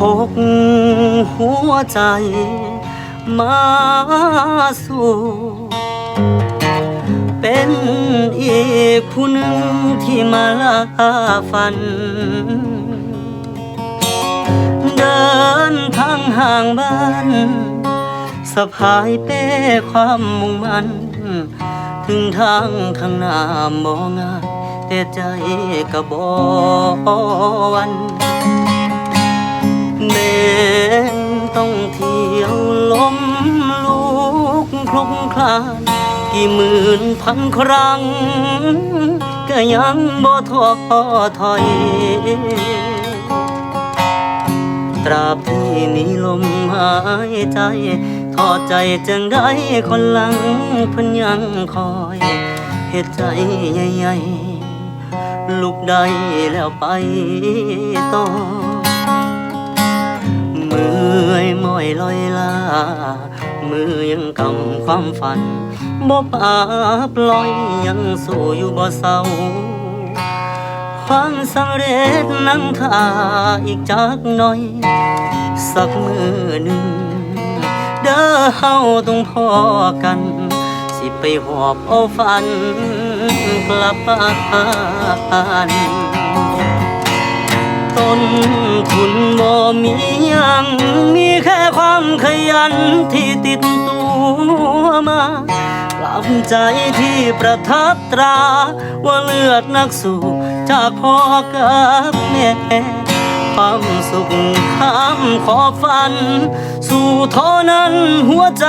กหัวใจมาสู่เป็นอีกผู้หนึ่งที่มาลาฝัน เดินทางห่างบ้านสะพายเป้ความมุ่งมันถึงทางข้างหน้ามองง่ายแต่ใจก็บหวันานกี่หมื่นพันครั้ง ก็ยังบ่ท้อถอย ตราบที่มีลมหายใจทอดใจจังได้คนหลังเพิ่นยังคอยเหตุใจใหญ่ๆลุกได้แล้วไปต่อมือมอยลอยลา มือยังกำความฝันบ่ปาปล่อยยังสู้อยู่บ่เศร้าความสำเร็จนั่งท่าอีกจักหน่อย สักมือหนึ่ง เด้อเฮาต้องพอกัน สิไปหอบเอาฝันกลับบ้าน ต้นทุนบ่มียัง มีแค่ความขยันที่ติดตัวมากลับใจที่ประทับตรา ว่าเลือดนักสู้จากพ่อกับแม่ความสุขข้ามขอบฝัน สู่ท่านั้นหัวใจ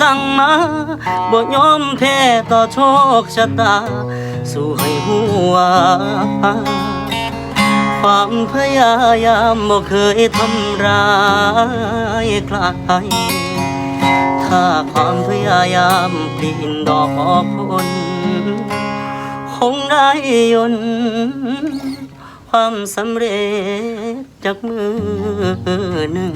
สั่งมาบ่ยอมแพ้ต่อโชคชะตา สู่ให้หัว ความพยายามบ่เคยทำร้ายใคร ถ้าความพยายามปลีนดอกออกผลคงได้ยนความสำเร็จจากมือหนึ่ง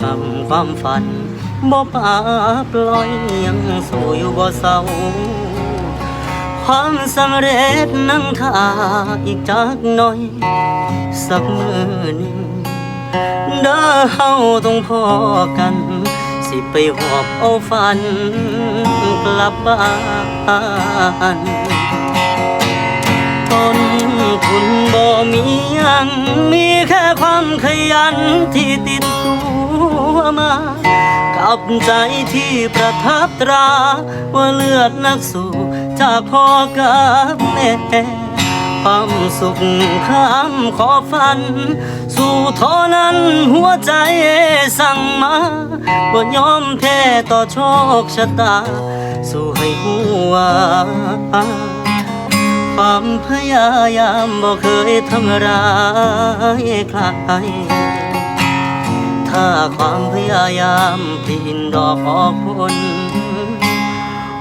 อยังกำความฝันบ่ปาปล่อยยังสู้อยู่บ่เศร้าความสำเร็จนั่งท่าอีกจักหน่อย สักมือหนึ่งเด้อเฮาต้องพอกัน สิไปหอบเอาฝัน กลับบ้านต้นทุนบ่มียัง มีแค่ความขยันที่ติดตัว มา กับใจที่ประทับตรา ว่าเลือดนักสู้จากพ่อกับแม่ความสุขข้ามขอฝัน สู่ท่านั้นหัวใจสั่งมาบ่ยอมแพ้ต่อโชคชะตา สู่ให้หัวความพยายามบ่เคยทำร้ายใคร ถ้าความพยายามปีนดอกออกผล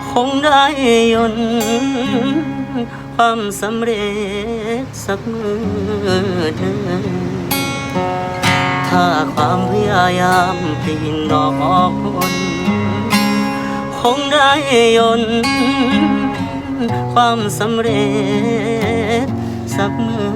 คงได้ยนความสำเร็จสักมือหนึ่งถ้าความพยายามปีนดอกออกผลคงได้ยนความสำเร็จสักมือ